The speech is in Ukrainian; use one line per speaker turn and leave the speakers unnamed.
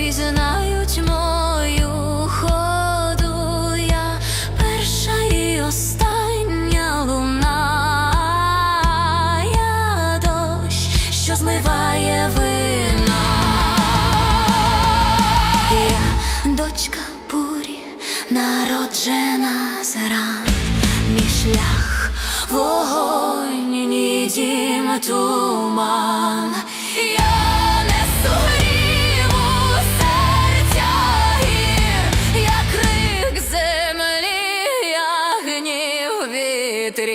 пізнають мою ходу. Я перша і остання луна, я дощ, що змиває вина, я дочка бурі, народжена зран, мій шлях вогонь, ні дім туман. Гір,